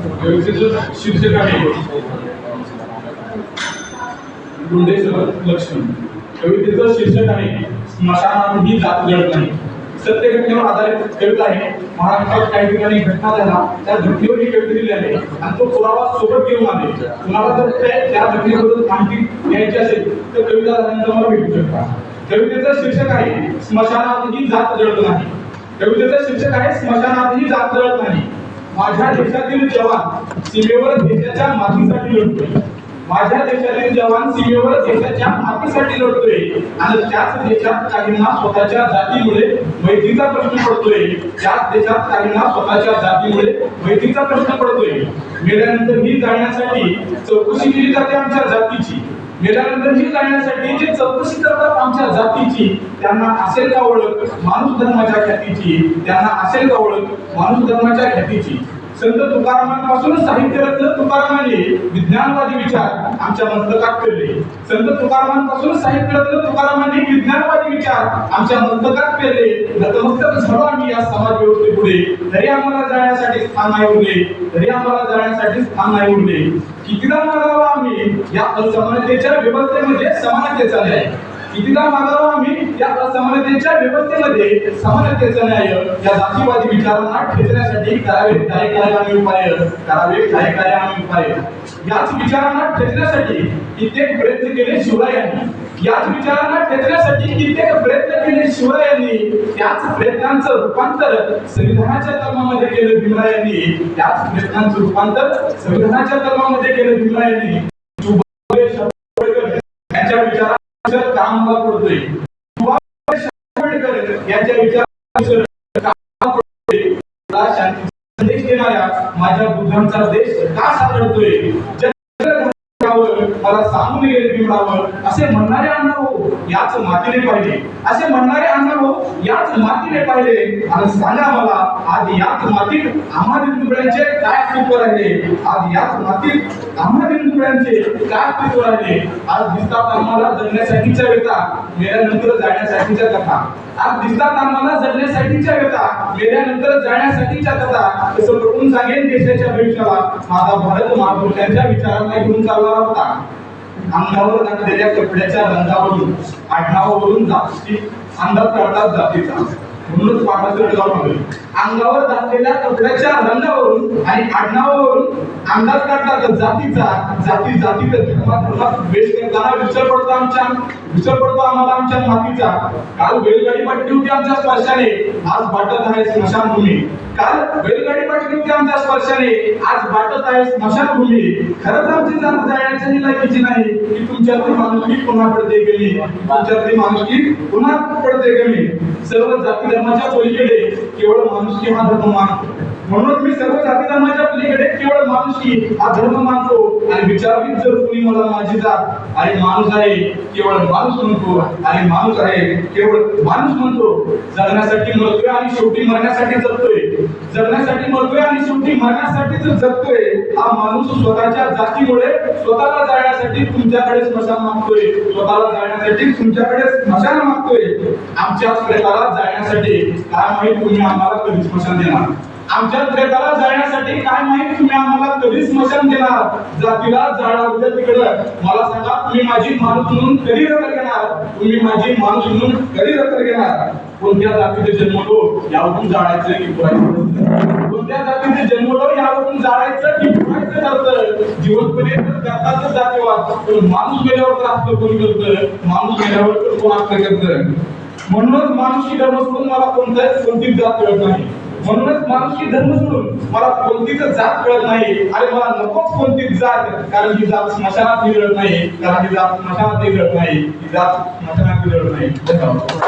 आहे. कवितेचं शीर्षक आहे ही जात जळत नाही. सत्य घटनेवर आधारित कविता आहे महाराष्ट्रात काही ठिकाणी घटना झाला त्या घटनेवर ही कविता आहे. आणि तो पुरावा सोबत घेऊन आले. तुम्हाला जर त्या- घटनेबद्दल माहिती असेल तर कविता झाल्यानंतर मला भेटू शकता. कवितेचं शीर्षक आहे स्मशानात ही जात जळत नाही. कवितेचं शीर्षक आहे स्मशानात ही जात जळत नाही. माझ्या देशातील जवान सीमेवर देशाच्या मातीसाठी लढतोय. माझ्या देशातील जवान सीमेवर देशाच्या मातीसाठी लढतोय. आणि त्याच देशात काहींना स्वतःच्या जातीमुळे मैत्रीचा प्रश्न पडतोय. त्याच देशात काहींना स्वतःच्या जातीमुळे मैत्रीचा प्रश्न पडतोय. मेल्यानंतर ही जाण्यासाठी चौकशी केली जाते आमच्या जातीची. मेल्यानंतर जाण्यासाठी जे चौकशी करतात आमच्या जातीची त्यांना असेल का ओळख माणूस धर्माच्या ख्यातीची? त्यांना असेल का ओळख माणूस धर्माच्या ख्यातीची? संत तुकारामांपासूनच साहित्य रत्न तुकारामाने. विज्ञानवादी विचार. आमच्या मस्तकात पेरले. संत तुकारामांपासूनच साहित्य रत्न तुकारामांनी. विज्ञानवादी विचार. आमच्या मस्तकात पेरले. नतमस्तक झालो आम्ही या समाज व्यवस्थेपुढे तरी आम्हाला जाण्यासाठी स्थान नाही उरले. तरी आम्हाला जाण्यासाठी स्थान नाही उरले. कितीदा मागावा आम्ही या असमानतेच्या व्यवस्थेमध्ये समानतेचा न्याय. कितीदा मागावं आम्ही या असमानतेच्या व्यवस्थेमध्ये समानतेचा न्याय या जातीवादी विचारांना ठेचण्यासाठी करावे काय काय आम्ही उपाय करावे काय काय आम्ही उपाय. याच विचारांना ठेचण्यासाठी कित्येक प्रयत्न केले शिवरायांनी याच विचारांना ठेचण्यासाठी कित्येक प्रयत्न केले शिवरायांनी त्याच प्रयत्नांचं रूपांतर संविधानाच्या कलमामध्ये केलं भीमरायांनी त्याच प्रयत्नांचं रूपांतर संविधानाच्या कलमामध्ये केलं भीमरायांनी यांच्या विचारांचं काम मला पडतोय सुभाष आंबेडकर यांच्या काम करतोय शांती संदेश देणाऱ्या माझ्या बुद्धांचा देश का साधतोय मला सांगून गेले भीमरावर असे म्हणणारे अण्णा हो याच मातीने पाहिले असे म्हणणारे अण्णा हो याच मातीने पाहिले. आणि सांगा मला आज याच मातीत आम्हाला तुकड्यांचे काय अस्तित्व राहिले? आज याच मातीत आम्हाला तुकड्यांचे काय अस्तित्व राहिले? आज दिसतात आम्हाला जगण्यासाठीच्या व्यथा मेल्यानंतर जाण्यासाठीच्या कथा. आज दिसतात आम्हाला जगण्यासाठीच्या व्यथा मेल्यानंतर जाण्यासाठीच्या कथा. असं करून सांगेन देशाच्या भविष्याला. माझा भारत महापुरुषांच्या विचारांना घेऊन चालणार होता. अंगावर घातलेल्या कपड्याच्या रंगावरून आढावावरून जातीची अंदाज काढतात जातीचा. म्हणूनच पाठाचं जाऊन अंगावर घातलेल्या कपड्याच्या रंगावरून आणि आडनावावरून अंदाज काढतात जातीचा जाती जातीचा धर्मात धर्मात करताना विसर पडतो आमच्या विसर पडतो आम्हाला आमच्या मातीचा. काल बैलगाडी पट्टी होती आमच्या स्पर्शाने. आज वाटत आहे स्मशानभूमी काल बैलगाडी पाठली होती आमच्या स्पर्शाने आज वाटत आहे स्मशानभूमी खरंच आमची जात जाण्याची लायकीची नाही. की तुमच्यातली माणुसकी पुन्हा पडते गेली. तुमच्यातली माणुसकी पुन्हा पडते गेली. सर्व जाती धर्माच्या पलीकडे केवळ माणुसकी हा धर्म मानतो. म्हणूनच मी सर्व जाती धर्माच्या पलीकडे केवळ माणुसकी हा धर्म मानतो आणि विचारवीत जर कोणी मला माझी जात आणि माणूस आहे केवळ माणूस म्हणतो आणि माणूस आहे केवळ माणूस म्हणतो जगण्यासाठी मरतोय आणि शेवटी मरण्यासाठी जगतोय. जगण्यासाठी मरतोय आणि शेवटी मरण्यासाठीच जगतोय. हा माणूस स्वतःच्या जातीमुळे स्वतःला जाण्यासाठी तुमच्याकडे स्मशान मागतोय. स्वतःला जाण्यासाठी तुमच्याकडे स्मशान मागतोय. आमच्या प्रेताला जाण्यासाठी काय माहीत तुम्ही आम्हाला कधी स्मशान देणार? आमच्या प्रेताला जाण्यासाठी काय माहीत तुम्ही आम्हाला कधी स्मशान देणार. जातीला जाळा तिकडं. मला सांगा तुम्ही माझी माणूस म्हणून कधी दखल घेणार? तुम्ही माझी माणूस म्हणून कधी दखल घेणार? कोणत्या जातीचे जन्मलो यावरून जाळायचं की पुरायचं? कोणत्या जातीचे जन्मलो यावरून जाळायचं की पुरायचं ठरतं? जीवनपर्यंत करतातच जातीवाद पण माणूस गेल्यावर तर असतं कोण करतं? माणूस गेल्यावर तर कोण असतं करतं? म्हणूनच माणूस शिकत नसून मला कोणत्याच कोणतीच जात नाही. म्हणूनच माणुसकी धर्म सोडून मला कोणतीच जात कळत नाही. आणि मला नकोच कोणतीच जात कारण ही जात स्मशानात निघत नाही. कारण ही जात स्मशानात निघत नाही. ही जात स्मशानात निघत नाही. धन्यवाद.